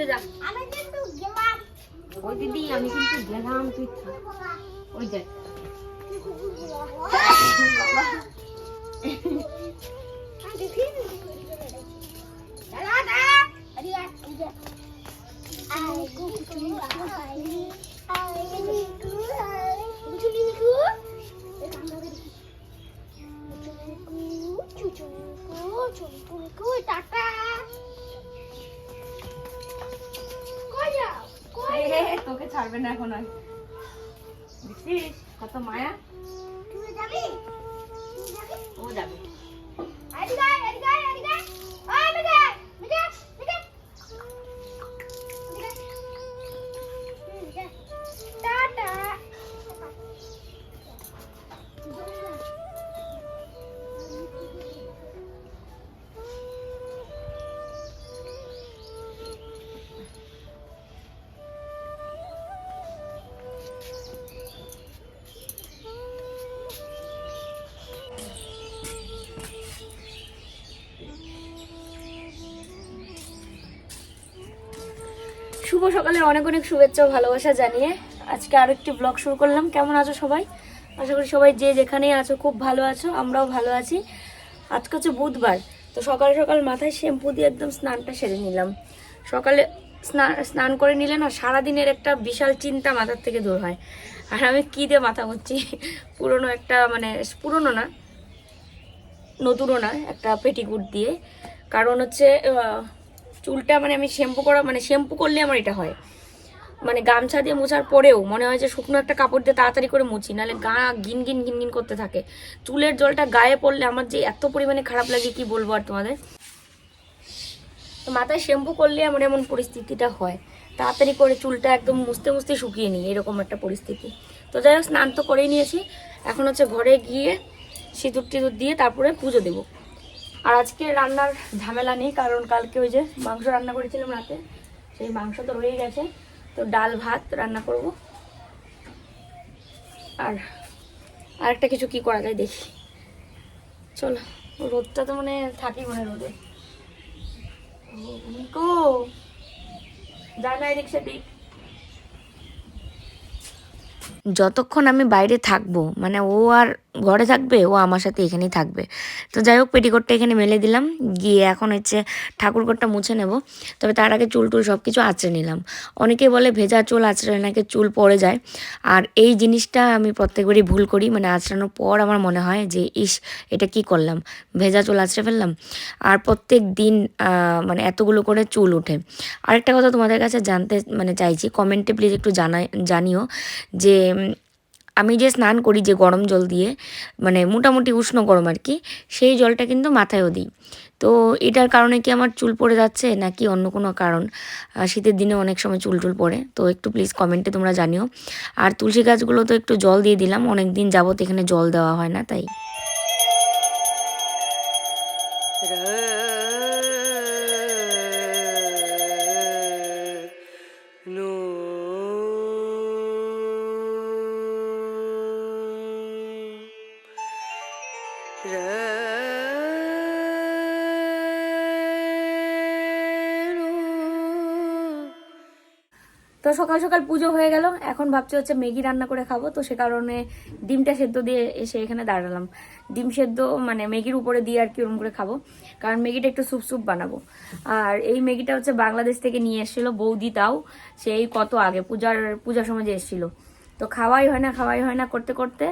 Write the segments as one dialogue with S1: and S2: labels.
S1: ঘুরতে যা
S2: আমি কিন্তু গেলাম
S1: ওই দিদি আমি কিন্তু গেলাম তুই থাক। ওই দেখ
S2: দাদা দাদা আরে এই
S1: ছাড়বে না এখন আর। দেখছিস? কত মায়া।
S2: তুমি যাবি?
S1: ও যাবে।
S2: এদিকে এদিকে এদিকে ও এদিকে
S3: শুভ সকালের অনেক অনেক শুভেচ্ছা ভালোবাসা জানিয়ে আজকে আরও একটি ব্লগ শুরু করলাম। কেমন আছো সবাই? আশা করি সবাই যে যেখানেই আছো খুব ভালো আছো, আমরাও ভালো আছি। আজকে হচ্ছে বুধবার, তো সকাল সকাল মাথায় শ্যাম্পু দিয়ে একদম স্নানটা সেরে নিলাম। সকালে স্নান স্নান করে নিলে না সারাদিনের একটা বিশাল চিন্তা মাথার থেকে দূর হয়। আর আমি কী দিয়ে মাথা করছি পুরনো একটা মানে পুরনো না, নতুনও না, একটা পেটিকুট দিয়ে। কারণ হচ্ছে চুলটা মানে আমি শ্যাম্পু করা মানে শ্যাম্পু করলে আমার এটা হয়। মানে গামছা দিয়ে মোছার পরেও মনে হয় যে শুকনো একটা কাপড় দিয়ে তাড়াতাড়ি করে মুছি, নাহলে গা গিন গিন গিন গিন করতে থাকে। চুলের জলটা গায়ে পড়লে আমার যে এত পরিমাণে খারাপ লাগে, কি বলব আর তোমাদের? তো মাথায় শ্যাম্পু করলে আমার এমন পরিস্থিতিটা হয়। তাড়াতাড়ি করে চুলটা একদম মুছতে মুছতে শুকিয়ে নিই, এরকম একটা পরিস্থিতি। তো যাই হোক, স্নান তো করেই নিয়েছি। এখন হচ্ছে ঘরে গিয়ে সিঁদুর টিঁদুর দিয়ে তারপরে পুজো দেবো। আর আজকে রান্নার ঝামেলা নেই, কারণ কালকে ওই যে মাংস রান্না করেছিলাম রাতে, সেই মাংস তো রয়ে গেছে। তো ডাল, ভাত রান্না করব। আর আরেকটা কিছু কি করা যায় দেখি। চলো, রোদটা তো মানে থাকি মনে রোদে। যা না এদিক সেদিক। যতক্ষণ আমি বাইরে থাকব মানে ও আর ঘরে থাকবে, ও আমার সাথে এখানেই থাকবে। তো যাই হোক, পেটিকোটটা এখানে মেলে দিলাম, গিয়ে এখন হচ্ছে ঠাকুরঘরটা মুছে নেব। তবে তার আগে চুল টুল সব কিছু আঁচড়ে নিলাম। অনেকে বলে ভেজা চুল আঁচড়ে নাকি চুল পড়ে যায়। আর এই জিনিসটা আমি প্রত্যেকবারই ভুল করি মানে আঁচড়ানোর পর আমার মনে হয় যে, ইস, এটা কি করলাম? ভেজা চুল আঁচড়ে ফেললাম? আর প্রত্যেক দিন মানে এতগুলো করে চুল ওঠে। আরেকটা কথা তোমাদের কাছে জানতে মানে চাইছি, কমেন্টে প্লিজ একটু জানাই, জানিও যে আমি যে স্নান করি যে গরম জল দিয়ে মানে মোটামুটি উষ্ণ গরম আর কি, সেই জলটা কিন্তু মাথায়ও দিই। তো এটার কারণে কি আমার চুল পড়ে যাচ্ছে নাকি অন্য কোনো কারণ? শীতের দিনে অনেক সময় চুল টুল পড়ে, তো একটু প্লিজ কমেন্টে তোমরা জানিও। আর তুলসী গাছগুলো তো একটু জল দিয়ে দিলাম অনেক দিন যাবত এখানে জল দেওয়া হয় না, তাই। সকাল সকাল পুজো হয়ে গেল। এখন ভাবছি হচ্ছে ম্যাগি রান্না করে খাব। তো সে কারণে ডিমটা সেদ্ধ দিয়ে এসে এখানে দাঁড়ালাম। ডিম সেদ্ধ মানে ম্যাগির উপরে দিয়ে আর কি ওরম করে খাব। কারণ ম্যাগিটা একটু স্যুপ স্যুপ বানাবো। আর এই ম্যাগিটা হচ্ছে বাংলাদেশ থেকে নিয়ে এসেছিল বৌদি তাও। সেই কত আগে পূজার পূজার সময় যে এসেছিল। তো খাওয়াই হয় না, খাওয়াই হয় না করতে করতে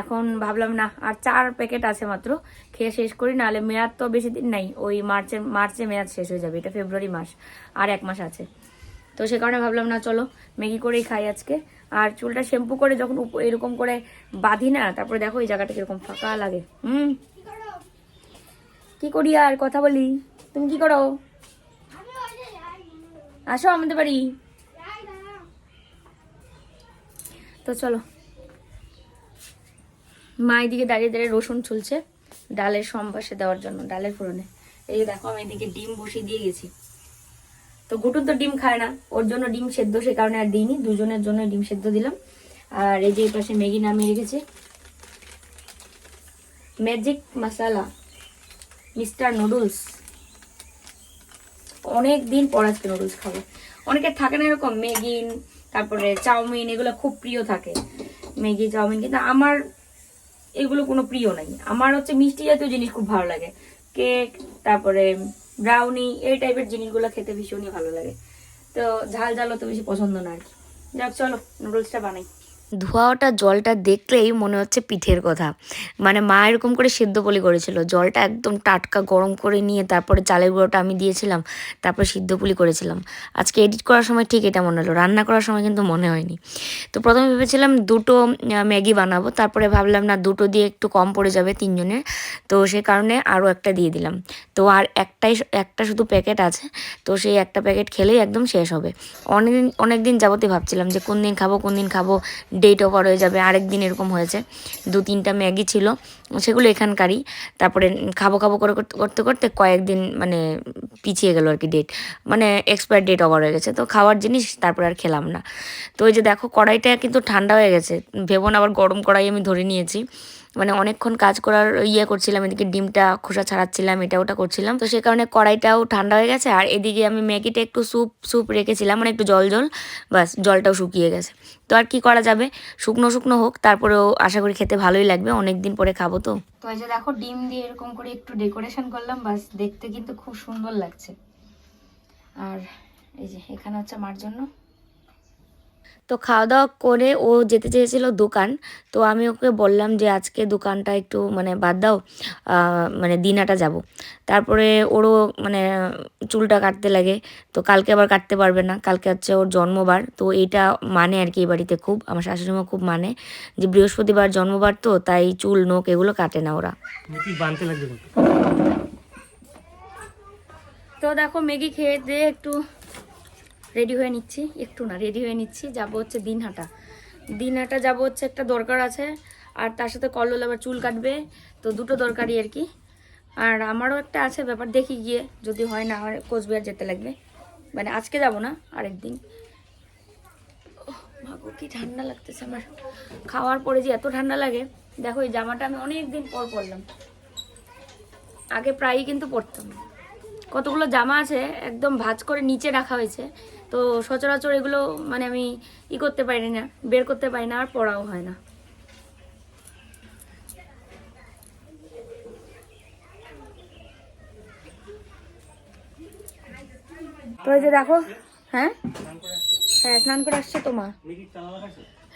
S3: এখন ভাবলাম না, আর চার প্যাকেট আছে মাত্র, খেয়ে শেষ করি। নাহলে মেয়াদ তো বেশি দিন নাই, ওই মার্চের, মার্চে মেয়াদ শেষ হয়ে যাবে, এটা ফেব্রুয়ারি মাস, আর এক মাস আছে। তো সে কারণে ভাবলাম, না, চলো, ম্যাগি করেই খাই আজকে। আর চুলটা শ্যাম্পু করে যখন এরকম করে বাঁধি না, তারপরে দেখো এই জায়গাটা কীরকম ফাঁকা লাগে। হুম? কি করি আর কথা বলি? তুমি কি করো? আসো আমাদের বাড়ি। তো চলো। মা এদিকে দাঁড়িয়ে দাঁড়িয়ে রসুন ছুলছে, ডালের সম্বাসে দেওয়ার জন্য, ডালের ফোড়নে। এই দেখো, আমি এদিকে ডিম বসিয়ে দিয়ে গেছি। তো গুটুন তো ডিম খায় না, ওর জন্য ডিম সেদ্ধ সে কারণে আর দিইনি, দুজনের জন্য ডিম সেদ্ধ দিলাম। আর এই যে পাশে ম্যাগি নামিয়ে রেখেছি। Magic masala, mister noodles. অনেক দিন পর আজকে নুডলস খাব। অনেকের থাকে না এরকম ম্যাগি তারপরে চাউমিন, এগুলো খুব প্রিয় থাকে ম্যাগি, চাউমিন, কিন্তু আমার এগুলো কোনো প্রিয় নাই। আমার হচ্ছে মিষ্টি জাতীয় জিনিস খুব ভালো লাগে। কেক, তারপরে ব্রাউনি এই টাইপের জিনিসগুলো খেতে ভীষণই ভালো লাগে। তো ঝাল ঝাল অত বেশি পছন্দ না আর কি। যাক, চলো নুডলসটা বানাই। ধোয়া ওটা জলটা দেখলেই মনে হচ্ছে পিঠের কথা। মানে মা এরকম করে সেদ্ধ পুলি করেছিল। জলটা একদম টাটকা গরম করে নিয়ে তারপরে চালের গুঁড়োটা আমি দিয়েছিলাম, তারপরে সিদ্ধ পুলি করেছিলাম। আজকে এডিট করার সময় ঠিক এটা মনে হলো, রান্না করার সময় কিন্তু মনে হয়নি। তো প্রথমে ভেবেছিলাম দুটো ম্যাগি বানাবো, তারপরে ভাবলাম না দুটো দিয়ে একটু কম পড়ে যাবে তিনজনের তো সে কারণে আরও একটা দিয়ে দিলাম। তো আর একটাই একটা শুধু প্যাকেট আছে, তো সেই একটা প্যাকেট খেলেই একদম শেষ হবে। অনেক দিন অনেক দিন যাবতই ভাবছিলাম যে কোন দিন খাব কোন দিন খাব ডেট ওভার হয়ে যাবে, আরেক দিন এরকম হয়েছে। দু, তিনটা ম্যাগি ছিল, সেগুলো এখানকারই। তারপরে খাব খাব করে করতে করতে কয়েকদিন মানে পিছিয়ে গেল আর কি ডেট মানে এক্সপায়ার ডেট ওভার হয়ে গেছে। তো খাওয়ার জিনিস তারপরে আর খেলাম না। তো ওই যে দেখো কড়াইটা কিন্তু ঠান্ডা হয়ে গেছে। ভেবন আবার গরম কড়াই আমি ধরে নিয়েছি। মানে অনেকক্ষণ কাজ করার ইয়ে করছিলাম, এদিকে ডিমটা খোসা ছাড়াচ্ছিলাম এটা ওটা করছিলাম। তো সে কারণে কড়াইটাও ঠান্ডা হয়ে গেছে, আর এদিকে আমি ম্যাগিটা একটু স্যুপ স্যুপ রেখেছিলাম মানে একটু জল জল বাস জলটাও শুকিয়ে গেছে। তো আর কি করা যাবে? শুকনো শুকনো হোক, তারপরেও আশা করি খেতে ভালোই লাগবে অনেক দিন পরে খাব তো। তো এই যে দেখো, ডিম দিয়ে এরকম করে একটু ডেকোরেশন করলাম বাস দেখতে কিন্তু খুব সুন্দর লাগছে। আর এই যে, এখানে হচ্ছে মার জন্য তো খাওয়া দাওয়া করে ও যেতে চেয়েছিল দোকান। তো আমি ওকে বললাম যে আজকে দোকানটা একটু মানে বাদ দাও মানে দিনাটা যাব। তারপরে ওরও মানে চুলটা কাটতে লাগে তো কালকে আবার কাটতে পারবে না। কালকে হচ্ছে ওর জন্মবার তো এইটা মানে আর কি এই বাড়িতে খুব আমার শাশুড়িমা খুব মানে যে বৃহস্পতিবার জন্মবার তো তাই চুল নোক এগুলো কাটে না ওরা।
S4: কিন্তু
S3: তো দেখো ম্যাগি খেয়ে দিয়ে একটু রেডি হয়ে নিচ্ছি একটু না রেডি হয়ে নিচ্ছি যাব হচ্ছে দিনহাটা। দিনহাটা যাব হচ্ছে একটা দরকার আছে আর তার সাথে কল্লোল আবার চুল কাটবে তো দুটো দরকারই আর কি। আর আমারও একটা আছে ব্যাপার দেখি গিয়ে যদি হয় না আমার কোচবিহার যেতে লাগবে। মানে আজকে যাব না আরেকদিন। ওহ, ভাগো কি ঠান্ডা লাগতেছে আমার। খাওয়ার পরে যে এত ঠান্ডা লাগে দেখো এই জামাটা আমি অনেক দিন পর পরলাম। আগে প্রায়ই কিন্তু পরতাম। কতগুলো জামা আছে একদম ভাঁজ করে নিচে রাখা হয়েছে। তো সচরাচর এগুলো মানে আমি ই করতে পারি না, বের করতে পারি না, আর পড়াও হয় না। যে দেখো হ্যাঁ? হ্যাঁ স্নান করে আসছে তো মা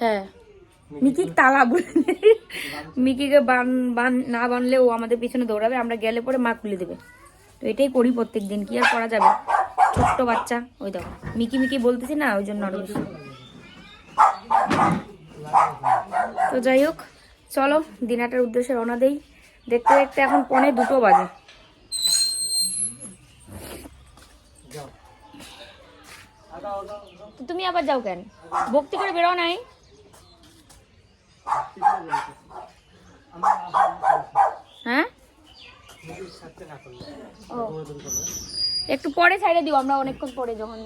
S3: হ্যাঁ। মিকির তালা বলে মিকিকে বান বান, না বানলে ও আমাদের পিছনে দৌড়াবে, আমরা গেলে পরে মা খুলে দেবে। তো এটাই করি প্রত্যেক দিন কি আর করা যাবে? ছোট্ট বাচ্চা। ওই দেখো, মিকি মিকি বলতেছি না, ওই জন্য আরও বেশি। তো যাই হোক, চলো, দিনাটার উদ্দেশ্যে রওনা দেই। দেখতে দেখতে এখন পনে দুটো বাজে। তুমি আবার যাও কেন? ভক্তি করে বেরো নাই? হ্যাঁ? ও। একটু পরে ছাইড়ে দিও আমরা অনেকক্ষণ পরে যখন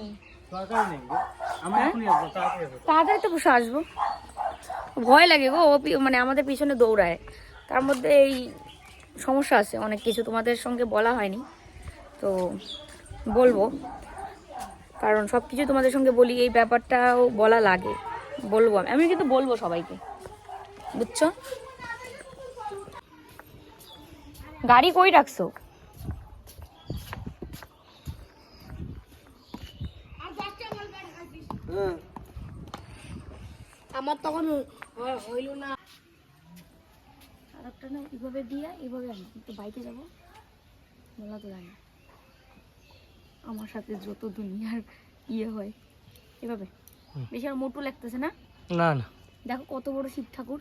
S4: তাড়াতাড়ি
S3: তাড়াতাড়ি তো বসে আসব। ভয় লাগে গো ও মানে আমাদের পিছনে দৌড়ায়। তার মধ্যে এই সমস্যা আছে অনেক কিছু তোমাদের সঙ্গে বলা হয়নি। তো বলব কারণ সব কিছু তোমাদের সঙ্গে বলি এই ব্যাপারটাও বলা লাগে। বলব আমি আমি কিন্তু বলব সবাইকে। বুঝছ? গাড়ি কই রাখছো?
S2: আমার তখন হইল না।
S3: আর একটা না এইভাবে দিয়ে এইভাবে একটু বাইকে যাব। বলা তো জানি আমার সাথে যত দুনিয়ার ইয়ে হয় এভাবে। বেশি আর মোটু লাগতেছে না?
S4: না না।
S3: দেখো কত বড় শিব ঠাকুর।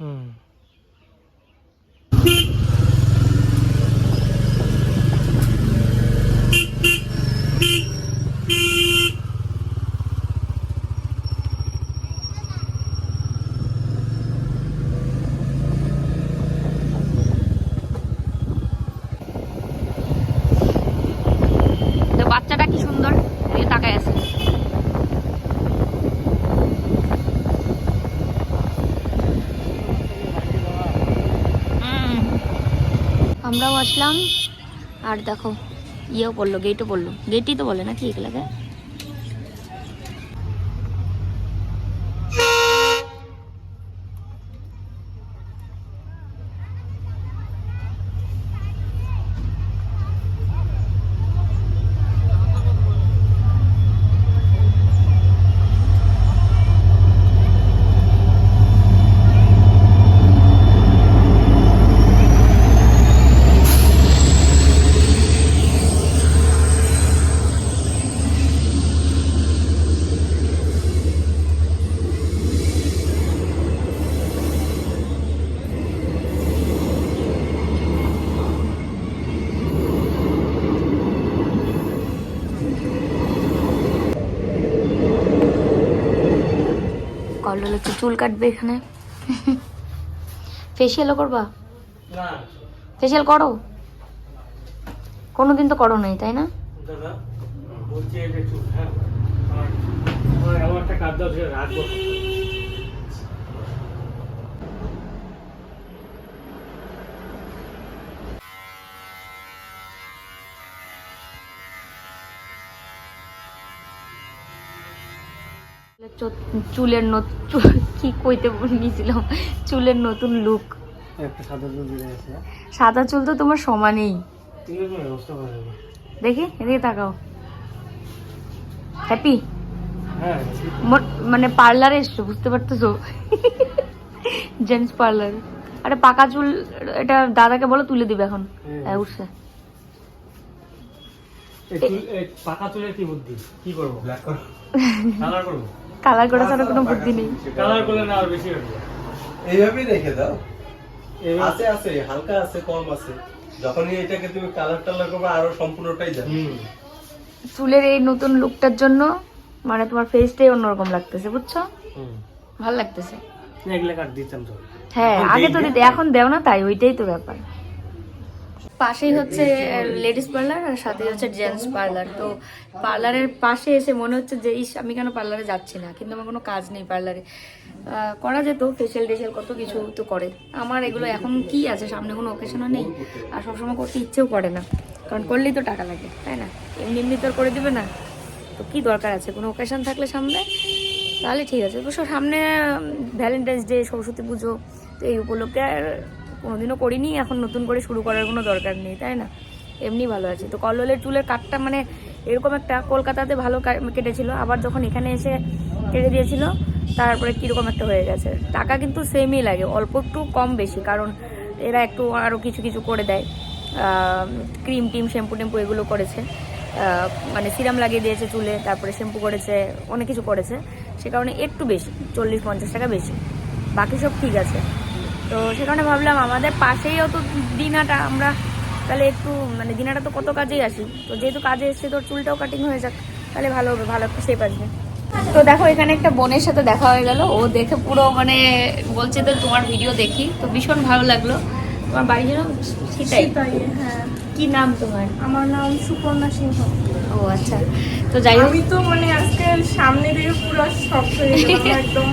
S4: হুম
S3: তো বাচ্চাটা কি সুন্দর, এদিকে তাকায় আছে। আমরাও আসলাম, আর দেখো, ইয়েও পড়ল গেটও পড়ল। গেটই তো বলে নাকি এগুলাকে কল্লোল হচ্ছে চুল কাটবে এখানে। ফেসিয়ালও করবা? ফেসিয়াল করো? কোনোদিন তো করো নাই তাই না?
S4: দাদা বলছি এটা চুল হ্যাঁ। আমার একটা কাজ দাও রাখব
S3: চো- চুলের নতুন চুল কি কইতে নিয়েছিলাম চুলের নতুন লুক
S4: সাদা চুল দিলে আছে।
S3: সাদা চুল তো তোমার সমানেই। দেখি এদিকে তাকাও। হ্যাপি
S4: হ্যাঁ
S3: মানে পার্লারে এসছো বুঝতে পারতেছো? জেন্টস পার্লার আরে পাকা চুল এটা দাদাকে বলো তুলে দিবে এখন। হ্যাঁ উঠছে।
S4: এই পাকা চুলের কি বুদ্ধি? কি করব? ব্ল্যাক করব। কালার করব?
S3: কালার করা ছাড়া কোনো বুদ্ধি নেই।
S4: কালার করলে না আর বেশি হবে।
S5: এইভাবেই রেখে দাও। আছে আছে হালকা আছে কম আছে। যখনই এটাকে তুমি কালার টালার করবে আরও সম্পূর্ণটাই যাবে।
S3: চুলের এই নতুন লুকটার জন্য মানে তোমার ফেসটাই অন্যরকম লাগতেছে বুঝছ?
S4: হুম।
S3: ভালো লাগতেছে।
S4: এগুলো কাট দিতাম তো।
S3: হ্যাঁ আগে তো। দিতে এখন দেও না তাই ওইটাই তো ব্যাপার। পাশেই হচ্ছে লেডিস পার্লার আর সাথে হচ্ছে জেন্টস পার্লার তো পার্লারের পাশে এসে মনে হচ্ছে যে ইস আমি কেন পার্লারে যাচ্ছি না? কিন্তু আমার কোনো কাজ নেই পার্লারে করা যেত ফেশিয়াল টেশিয়াল কত কিছু তো করে। আমার এগুলো এখন কি আছে? সামনে কোনো অকেশনও নেই। আর সবসময় করতে ইচ্ছেও করে না। কারণ করলেই তো টাকা লাগে তাই না? এমনি এমনি তো করে দেবে না। তো কী দরকার আছে? কোনো অকেশন থাকলে সামনে? তাহলে ঠিক আছে। অবশ্য সামনে ভ্যালেন্টাইন্স ডে সরস্বতী পুজো তো এই উপলক্ষে আর কোনোদিনও করিনি, এখন নতুন করে শুরু করার কোনো দরকার নেই, তাই না? এমনি ভালো আছে। তো কল্লোলের চুলের কাটটা মানে এরকম একটা কলকাতাতে ভালো কেটেছিল, আবার যখন এখানে এসে কেটে দিয়েছিল, তারপরে কীরকম একটা হয়ে গেছে। টাকা কিন্তু সেমই লাগে, অল্প একটু কম বেশি, কারণ এরা একটু আরও কিছু কিছু করে দেয়। ক্রিম টিম শ্যাম্পু টেম্পু এগুলো করেছে। মানে সিরাম লাগিয়ে দিয়েছে চুলে, তারপরে শ্যাম্পু করেছে, অনেক কিছু করেছে। সে কারণে একটু বেশি, চল্লিশ পঞ্চাশ টাকা বেশি। বাকি সব ঠিক আছে। তো সেখানে ভাবলাম আমাদের পাশেই অত দিনাটা আমরা তাহলে একটু মানে দিনাটা তো কত কাজেই আসি। তো যেহেতু কাজে এসছে তোর চুলটাও কাটিং হয়ে যাক তাহলে ভালো হবে ভালো একটা শেপ আসবে। তো দেখো এখানে একটা বোনের সাথে দেখা হয়ে গেল। ও দেখে পুরো মানে বলছে তো তোমার ভিডিও দেখি। তো ভীষণ ভালো লাগল। তোমার বাড়ি যেন
S1: হ্যাঁ।
S3: কি নাম তোমার?
S1: আমার নাম সুপর্ণা সিংহ।
S3: ও আচ্ছা। তো যাই
S1: আমি তো মানে আজকে সামনে থেকে পুরো শখ হয়ে একদম।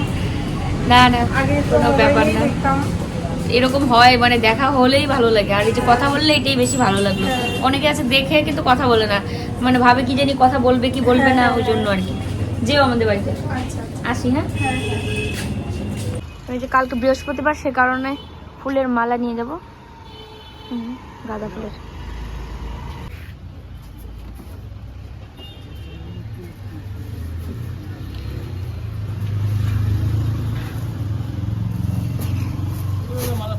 S3: না না
S1: আগে তো
S3: কোনো ব্যাপার না। এরকম হয় মানে দেখা হলেই ভালো লাগে। আর এই যে কথা বললে এটাই বেশি ভালো লাগল। অনেকে আছে দেখে কিন্তু কথা বলে না। মানে ভাবে কি জানি কথা বলবে কি বলবে না, ওই জন্য আর কি। যেও আমাদের বাড়িতে। আসি হ্যাঁ? ওই যে কালকে বৃহস্পতিবার, সে কারণে ফুলের মালা নিয়ে যাব। গাঁদা ফুলের
S4: মালা দশ টাকা করে দেবো পুজো যাওয়া যাবে তো ঠিক
S5: পুজো দেওয়ার জন্য তো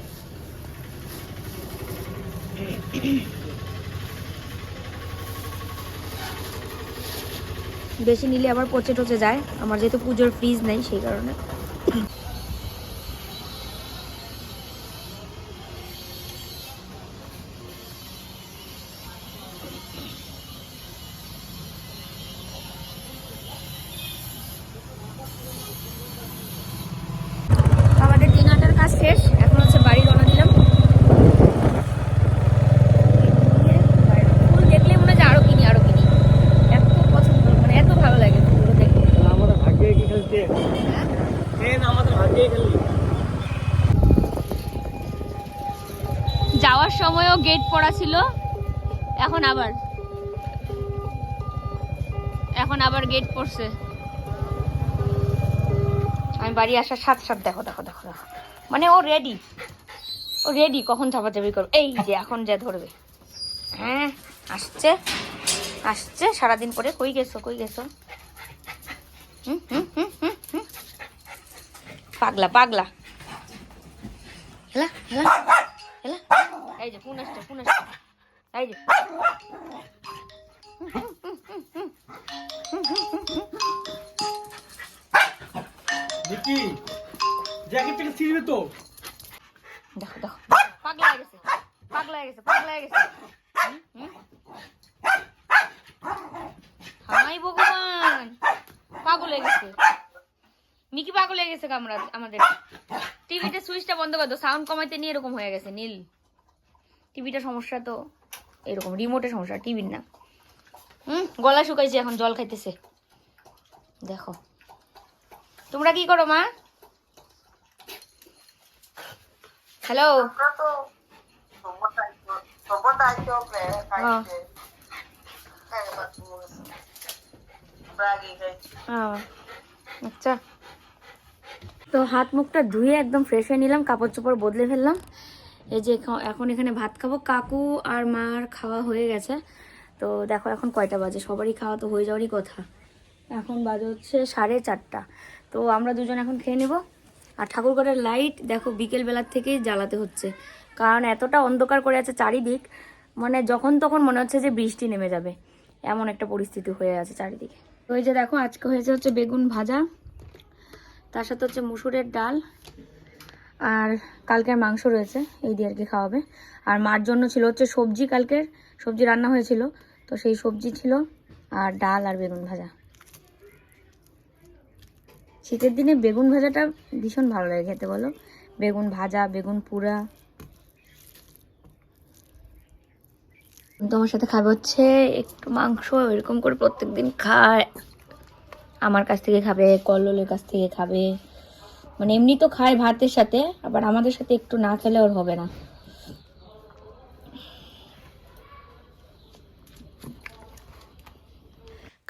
S3: বেশি নিলে আবার পচে টচে যায়। আমার যেহেতু পুজোর ফ্রিজ নেই সেই কারণে। ছিল। এখন আবার। এখন আবার গেট পড়ছে। আমি বাড়ি আসার সাথে সাথে দেখো দেখো দেখো দেখো। মানে ও রেডি ও রেডি কখন চাপাচাপি করবে? এই যে, এখন যা ধরবে। হ্যাঁ আসছে। আসছে, সারাদিন পরে কই গেছো কই গেছো? হুম হুম হুম হুম হুম। পাগলা পাগলা। হেলা হেলা হেলা। এই যে ফোন আসছে ফোন আসছে। এই যে।
S4: দেখি জ্যাকেটটাকে ছিঁড়বে তো।
S3: দেখো দেখো। পাগলা হয়ে গেছে। পাগলা হয়ে গেছে পাগলা হয়ে গেছে। হাই ভগবান। পাগল হয়ে গেছে। মিকি পাগল হয়ে গেছে আমরা আমাদের। টিভিতে সুইচটা বন্ধ করে দাও সাউন্ড কমাইতে নিয়ে এরকম হয়ে গেছে নীল। টিভিটা সমস্যা তো এরকম রিমোটের সমস্যা টিভির না। হুম গলা শুকাইছে এখন জল খাইতেছে। দেখো। তোমরা কি করো মা? হ্যালো আচ্ছা। তো হাত মুখটা ধুয়ে একদম ফ্রেশ হয়ে নিলাম কাপড় চোপড় বদলে ফেললাম। এই যে এখ- এখন এখানে ভাত খাব। কাকু আর মার খাওয়া হয়ে গেছে। তো দেখো এখন কয়টা বাজে? সবারই খাওয়া তো হয়ে যাওয়ারই কথা। এখন বাজে হচ্ছে সাড়ে চারটা। তো আমরা দুজন এখন খেয়ে নেব। আর ঠাকুরঘরের লাইট দেখো বিকেল বেলার থেকেই জ্বালাতে হচ্ছে। কারণ এতটা অন্ধকার করে আছে চারিদিক। মানে যখন তখন মনে হচ্ছে যে বৃষ্টি নেমে যাবে। এমন একটা পরিস্থিতি হয়ে আছে চারিদিকে। এই যে দেখো, আজকে হয়েছে হচ্ছে বেগুন ভাজা। তার সাথে হচ্ছে মুসুরের ডাল। আর কালকের মাংস রয়েছে, এই দিয়ে আর কি খাওয়াবে। আর মার জন্য ছিল হচ্ছে সবজি কালকের, সবজি রান্না হয়েছিল, তো সেই সবজি ছিল আর ডাল আর বেগুন ভাজা। শীতের দিনে বেগুন ভাজাটা ভীষণ ভালো লাগে খেতে, বলো? বেগুন ভাজা, বেগুন পুরা। তোমার সাথে খাবে হচ্ছে একটু মাংস এরকম করে প্রত্যেকদিন খায়। আমার কাছ থেকে খাবে, কল্লোলের কাছ থেকে খাবে। মানে এমনি তো খায় ভাতের সাথে, আবার আমাদের সাথে একটু না খেলে ওর হবে না।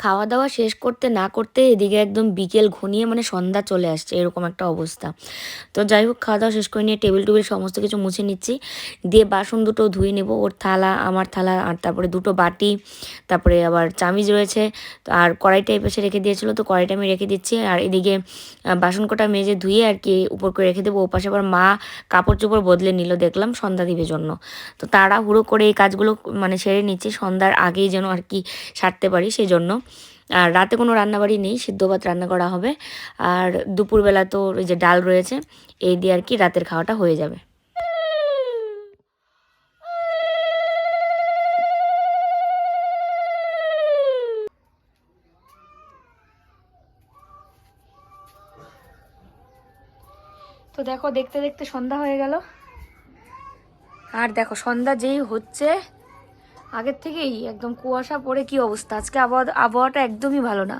S3: খাওয়া দাওয়া শেষ করতে না করতে এদিকে একদম বিকেল ঘনিয়ে মানে সন্ধ্যা চলে আসছে, এরকম একটা অবস্থা। তো যাই হোক খাওয়া দাওয়া শেষ করে নিয়ে টেবিল টুবিল সমস্ত কিছু মুছে নিচ্ছি। দিয়ে বাসন দুটো ধুয়ে নেব, ওর থালা, আমার থালা, আর তারপরে দুটো বাটি, তারপরে আবার চামিচ রয়েছে। আর কড়াইটা এই পাশে রেখে দিয়েছিল, তো কড়াইটা আমি রেখে দিচ্ছি। আর এদিকে বাসন কটা মেজে ধুয়ে আর কি উপর করে রেখে দেবো। ও পাশে আবার মা কাপড় চোপড় বদলে নিল, দেখলাম সন্ধ্যা দিবে জন্য। তো তারা হুড়ো করে এই কাজগুলো মানে সেরে নিচ্ছি, সন্ধ্যার আগেই যেন আর কি সারতে পারি, সেই জন্য। আর রাতে কোনো রান্নাবাড়ি নেই, সিদ্ধ ভাত রান্না করা হবে। আর দুপুরবেলা তো ওই যে ডাল রয়েছে, এই দিয়ে আর কি রাতের খাওয়াটা হয়ে যাবে। তো দেখো, দেখতে দেখতে সন্ধ্যা হয়ে গেল। আর দেখো, সন্ধ্যা যেই হচ্ছে আগের থেকেই একদম কুয়াশা পড়ে কি অবস্থা? আজকে আবহাওয়া, আবহাওয়াটা একদমই ভালো না।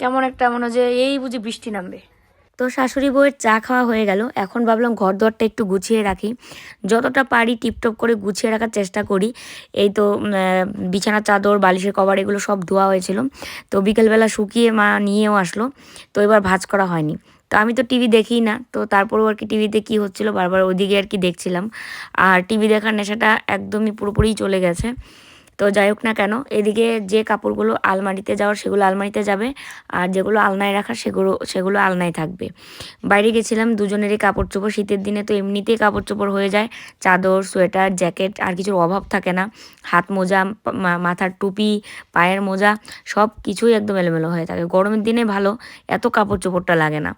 S3: কেমন একটা মনে যে এই বুঝি বৃষ্টি নামবে। তো শাশুড়ি বউয়ের চা খাওয়া হয়ে গেল। এখন ভাবলাম ঘর দরটা একটু গুছিয়ে রাখি। যতটা পারি টিপটপ করে গুছিয়ে রাখার চেষ্টা করি। এই তো বিছানার চাদর, বালিশের কভার এগুলো সব ধোয়া হয়েছিল। তো বিকেলবেলা শুকিয়ে মা নিয়েও আসলো। তো এবার ভাঁজ করা হয়নি। তো আমি তো টিভি দেখি না, তো তারপরেও আর কি টিভিতে কী হচ্ছিল বারবার ওদিকে আর কি দেখছিলাম। আর টিভি দেখার নেশাটা একদমই পুরোপুরিই চলে গেছে। তো যাই হোক না কেন, এদিকে যে কাপড়গুলো আলমারিতে যাওয়ার সেগুলো আলমারিতে যাবে, আর যেগুলো আলনায় রাখার সেগুলো সেগুলো আলনায় থাকবে। বাইরে গেছিলাম, দুজনেরই কাপড় চোপড় শীতের দিনে তো এমনিতেই কাপড় চোপড় হয়ে যায়। চাদর, সোয়েটার, জ্যাকেট, আর কিছুর অভাব থাকে না। হাত মোজা মাথার টুপি, পায়ের মোজা সব কিছুই একদম এলোমেলো হয়ে থাকে। গরমের দিনে ভালো, এত কাপড় চোপড়টা লাগে না।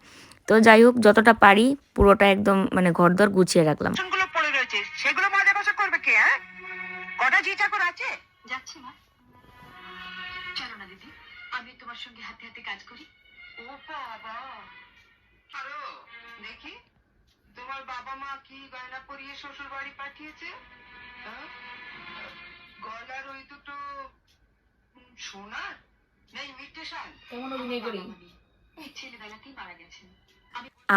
S3: তো যাই হোক যতটা পারি পুরোটা একদম মানে ঘরদর গুছিয়ে রাখলাম।
S6: বাসনগুলো পড়ে রয়েছে। সেগুলো মাজা কষা করবে কে হ্যাঁ? কটা ঝি চাকর আছে?
S7: যাচ্ছি মা। চলো না দিদি। আমি তোমার সঙ্গে হাতে হাতে কাজ করি।
S6: ও বাবা। আরও দেখি। তোমার বাবা মা কি গয়না পরিয়ে শ্বশুর বাড়ি পাঠিয়েছে? হ্যাঁ? গলার ওই দুটো সোনার? নেই মিটেশন
S3: কেমন অভিনয় করি?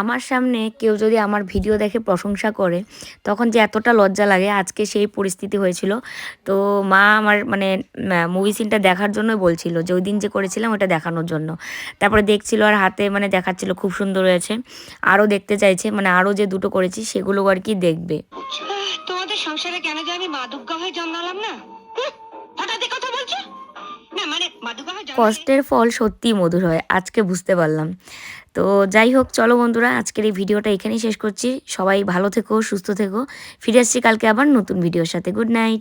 S8: আমার সামনে কেউ যদি আমার ভিডিও দেখে প্রশংসা করে, তখন যে এতটা লজ্জা লাগে আজকে সেই পরিস্থিতি হয়েছিল। তো মা আমার মানে মুভি সিনটা দেখার জন্যই বলছিল যে ওই দিন যে করেছিলাম ওটা দেখানোর জন্য। তারপরে দেখছিল আর হাতে মানে দেখাচ্ছিল, খুব সুন্দর হয়েছে। আরও দেখতে চাইছে মানে আরও যে দুটো করেছি সেগুলো আর কি দেখবে।
S6: তোমাদের সংসারে কেন যে আমি মাদুগ্গা হয়ে জন্মালাম না?
S8: কষ্টের ফল সত্যিই মধুর হয়, আজকে বুঝতে পারলাম। তো যাই হোক, চলো বন্ধুরা, আজকের এই ভিডিওটা এখানেই শেষ করছি। সবাই ভালো থেকো, সুস্থ থেকো। ফিরে আসছি কালকে আবার নতুন ভিডিওর সাথে। Good night